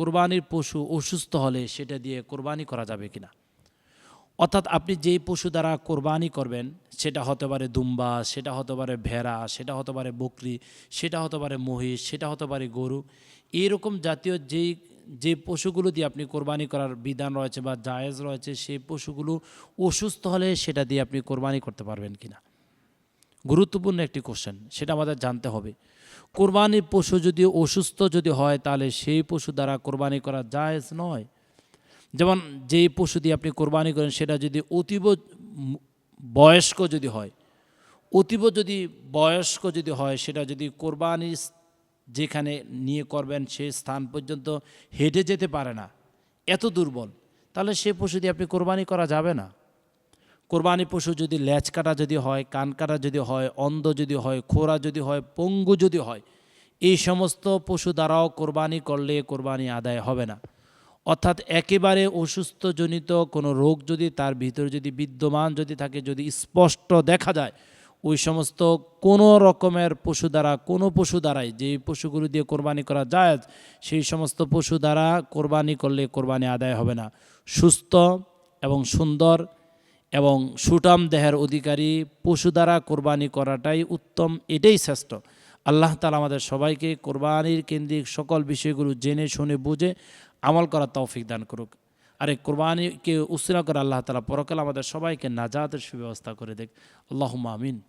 কোরবানির পশু অসুস্থ হলে সেটা দিয়ে কোরবানি করা যাবে কিনা? অর্থাৎ আপনি যেই পশু দ্বারা কোরবানি করবেন, সেটা হতে পারে দুম্বা, সেটা হতে পারে ভেড়া, সেটা হতে পারে বকরি, সেটা হতে পারে মহিষ, সেটা হতে পারে গরু, এইরকম জাতীয় যেই, যে পশুগুলো দিয়ে আপনি কোরবানি করার বিধান রয়েছে বা জায়েজ রয়েছে, সেই পশুগুলো অসুস্থ হলে সেটা দিয়ে আপনি কোরবানি করতে পারবেন কিনা? গুরুত্বপূর্ণ একটি কোশ্চেন সেটা আমাদের জানতে হবে। কোরবানির পশু যদি অসুস্থ যদি হয়, তাহলে সেই পশু দ্বারা কোরবানি করা জায়েজ নয়। যেমন যেই পশু দিয়ে আপনি কোরবানি করেন, সেটা যদি অতীব বয়স্ক যদি হয়, অতীব যদি বয়স্ক যদি হয়, সেটা যদি কোরবানি যেখানে নিয়ে করবেন সেই স্থান পর্যন্ত হেঁটে যেতে পারে না, এত দুর্বল, তাহলে সে পশু দিয়ে আপনি কোরবানি করা যাবে না। কোরবানি পশু যদি ল্যাচ কাটা যদি হয়, কান কাটা যদি হয়, অন্ধ যদি হয়, খোরা যদি হয়, পঙ্গু যদি হয়, এই সমস্ত পশু দ্বারাও কোরবানি করলে কোরবানি আদায় হবে না। অর্থাৎ একেবারে অসুস্থজনিত কোনো রোগ যদি তার ভিতরে যদি বিদ্যমান যদি থাকে, যদি স্পষ্ট দেখা যায়, ওই সমস্ত কোনো রকমের পশু দ্বারা, কোনো পশু দ্বারাই যে পশুগুলো দিয়ে কোরবানি করা যায়, সেই সমস্ত পশু দ্বারা কোরবানি করলে কোরবানি আদায় হবে না। সুস্থ এবং সুন্দর এবং সুটাম দেহের অধিকারী পশু দ্বারা কোরবানি করাটাই উত্তম, এটাই শ্রেষ্ঠ। আল্লাহ তালা আমাদের সবাইকে কোরবানির কেন্দ্রিক সকল বিষয়গুলো জেনে, শুনে, বুঝে আমল করার তৌফিক দান করুক। আর এই কোরবানিকে উসরা করে আল্লাহ তালা পরকাল আমাদের সবাইকে নাজাতের সুব্যবস্থা করে দেখ। আল্লাহ আমিন।